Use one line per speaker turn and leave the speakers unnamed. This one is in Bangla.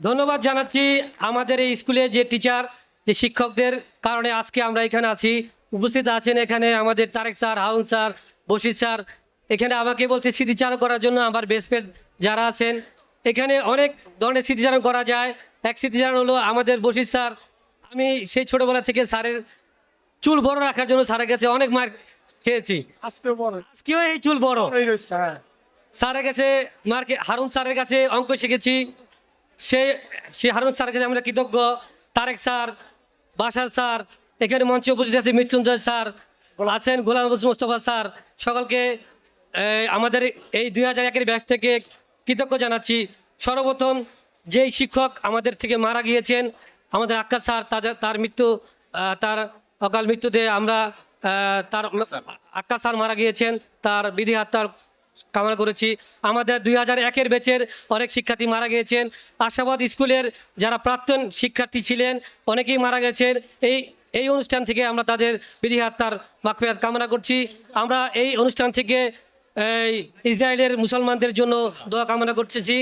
ধন্যবাদ জানাচ্ছি আমাদের এই স্কুলে যে টিচার যে শিক্ষকদের কারণে আজকে আমরা এখানে আছি। উপস্থিত আছেন এখানে আমাদের তারেক স্যার হাউন স্যার বশির স্যার। এখানে আমাকে বলছে স্মৃতিচারণ করার জন্য আমার বেসপেট যারা আছেন। এখানে অনেক ধরনের স্মৃতিচারণ করা যায়। এক স্মৃতিচারণ হলো আমাদের বশির স্যার। আমি সেই ছোটোবেলা থেকে স্যারের চুল বড় রাখার জন্য স্যারের কাছে অনেক মার খেয়েছি।
আজকে
আজকেও এই চুল বড়।
হ্যাঁ।
স্যারের কাছে মার্কে হারুন স্যারের কাছে অঙ্ক শিখেছি। সে সে হারুন স্যারের কাছে আমরা কৃতজ্ঞ। তারেক স্যার বাসার স্যার এখানে মঞ্চে উপস্থিত আছে মৃত্যুঞ্জয় স্যার আছেন গোলাম মোস্তফা স্যার। সকলকে আমাদের এই দুই হাজার একের ব্যাচ থেকে কৃতজ্ঞ জানাচ্ছি। সর্বপ্রথম যেই শিক্ষক আমাদের থেকে মারা গিয়েছেন আমাদের আক্কা স্যার তাদের তার মৃত্যু তার অকাল মৃত্যুতে আমরা তার আক্কা স্যার। মারা গিয়েছেন তার বিধি হত্যার কামনা করেছি। আমাদের দুই হাজার একের বেচের অনেক শিক্ষার্থী মারা গিয়েছেন। আশাবাদ স্কুলের যারা প্রাক্তন শিক্ষার্থী ছিলেন, অনেকেই মারা গেছেন। এই এই অনুষ্ঠান থেকে আমরা তাদের বিধি হত্যার মাকফিরাত কামনা করছি। আমরা এই অনুষ্ঠান থেকে ইসরায়েলের মুসলমানদের জন্য দোয়া কামনা করতেছি।